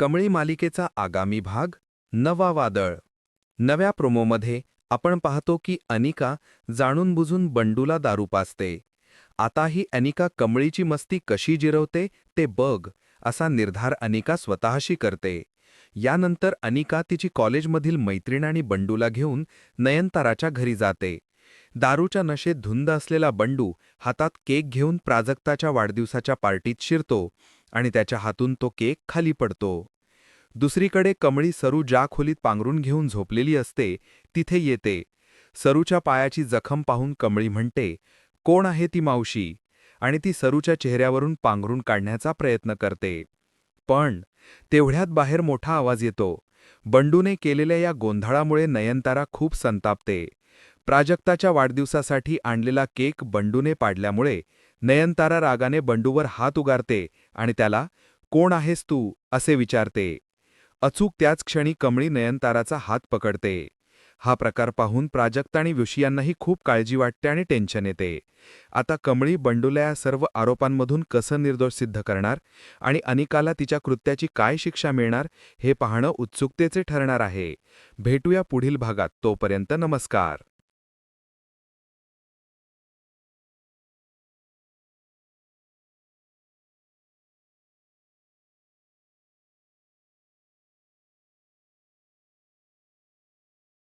कमळी मालिकेचा आगामी भाग नवा वादळ. नव्या प्रोमोमध्ये आपण पाहतो की अनिका जाणून बुजून बंडूला दारू पाजते. आता ही अनिका कमळीची मस्ती कशी जिरवते ते बघ असा निर्धार अनिका स्वतःशी करते. यानंतर अनिका तिची कॉलेजमधील मैत्रीण आणि बंडूला घेऊन नयनताराच्या घरी जाते. दारूच्या नशेत धुंद असलेला बंडू हातात केक घेऊन प्राजक्ताच्या वाढदिवसाच्या पार्टीत शिरतो. आणि त्याच्या हातून तो केक खाली पडतो. दुसरीकडे कमळी सरू ज्या खोलीत पांघरून घेऊन झोपलेली असते तिथे येते. सरूच्या पायाची जखम पाहून कमळी म्हणते कोण आहे ती मावशी? आणि ती सरूच्या चेहऱ्यावरून पांघरून काढण्याचा प्रयत्न करते. पण तेवढ्यात बाहेर मोठा आवाज येतो. बंडूने केलेल्या या गोंधळामुळे नयनतारा खूप संतापते. प्राजक्ताच्या वाढदिवसासाठी आणलेला केक बंडूने पाडल्यामुळे नयनतारा रागाने बंडूवर हात उगारते आणि त्याला कोण आहेस तू? असे विचारते. अचूक त्याच क्षणी कमळी नयनताराचा हात पकडते. हा प्रकार पाहून प्राजक्ता आणि विषयांनाही खूप काळजी वाटते आणि टेन्शन येते. आता कमळी बंडूला या सर्व आरोपांमधून कसं निर्दोष सिद्ध करणार आणि अनिकाला तिच्या कृत्याची काय शिक्षा मिळणार हे पाहणं उत्सुकतेचे ठरणार आहे. भेटूया पुढील भागात. तोपर्यंत नमस्कार.